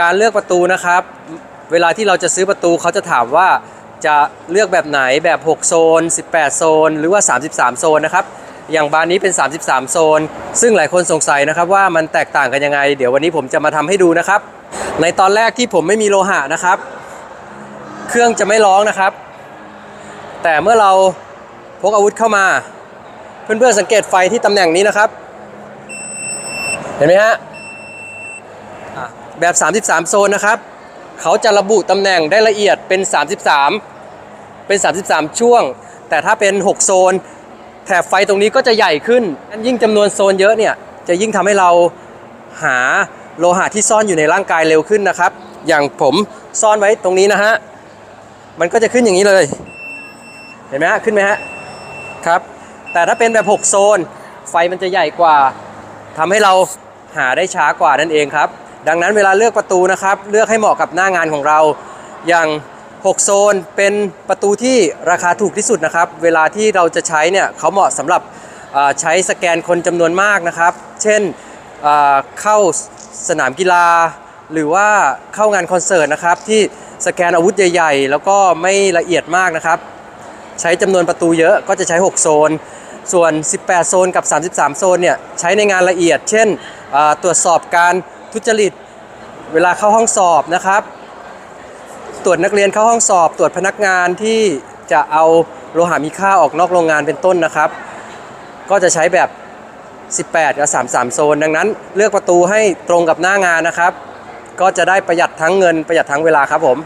การเลือกประตูนะครับ เวลาที่เราจะซื้อประตูเขาจะถามว่าจะเลือกแบบไหนแบบ 6 โซน 18 โซน หรือว่า 33 โซนนะครับ อย่างบานนี้เป็น 33 โซน ซึ่งหลายคนสงสัยนะครับว่ามันแตกต่างกันยังไง เดี๋ยววันนี้ผมจะมาทำให้ดูนะครับ ในตอนแรกที่ผมไม่มีโลหะนะครับ เครื่องจะไม่ร้องนะครับ แต่เมื่อเราพกอาวุธเข้ามา เพื่อนๆสังเกตไฟที่ตำแหน่งนี้นะครับ เห็นไหมฮะ แบบ 33 โซนนะครับ เขาจะระบุตำแหน่งได้ละเอียดเป็น 33 เป็น 33 ช่วง แต่ถ้าเป็น 6 โซน แถบไฟตรงนี้ก็จะใหญ่ขึ้นยิ่งจำนวนโซนเยอะเนี่ยจะยิ่งทำให้เราหาโลหะที่ซ่อนอยู่ในร่างกายเร็วขึ้นนะครับ อย่างผมซ่อนไว้ตรงนี้นะฮะ มันก็จะขึ้นอย่างนี้เลย เห็นไหมฮะ ขึ้นไหมฮะ ครับ แต่ถ้าเป็นแบบ 6 โซน ไฟมันจะใหญ่กว่าทำให้เราหาได้ช้ากว่านั่นเองครับ ดังนั้นเวลาเลือกประตูนะครับ เลือกให้เหมาะกับหน้างานของเรา อย่าง 6 โซนเป็นประตูที่ราคาถูกที่สุดนะครับ เวลาที่เราจะใช้เนี่ยเขาเหมาะสำหรับใช้สแกนคนจำนวนมากนะครับ เช่นเข้าสนามกีฬา หรือว่าเข้างานคอนเสิร์ตนะครับ ที่สแกนอาวุธใหญ่ ๆ แล้วก็ไม่ละเอียดมากนะครับ ใช้จำนวนประตูเยอะก็จะใช้ 6 โซน ส่วน 18 โซนกับ 33 โซนเนี่ยใช้ในงานละเอียด เช่นตรวจสอบการ ทุจริต เวลาเข้าห้องสอบนะครับ ตรวจนักเรียนเข้าห้องสอบ ตรวจพนักงานที่จะเอาโลหะมีค่าออกนอกโรงงานเป็นต้นนะครับ ก็จะใช้แบบ 18 กับ 33 โซน ดังนั้นเลือกประตูให้ตรงกับหน้างานนะครับ ก็จะได้ประหยัดทั้งเงินประหยัดทั้งเวลาครับผม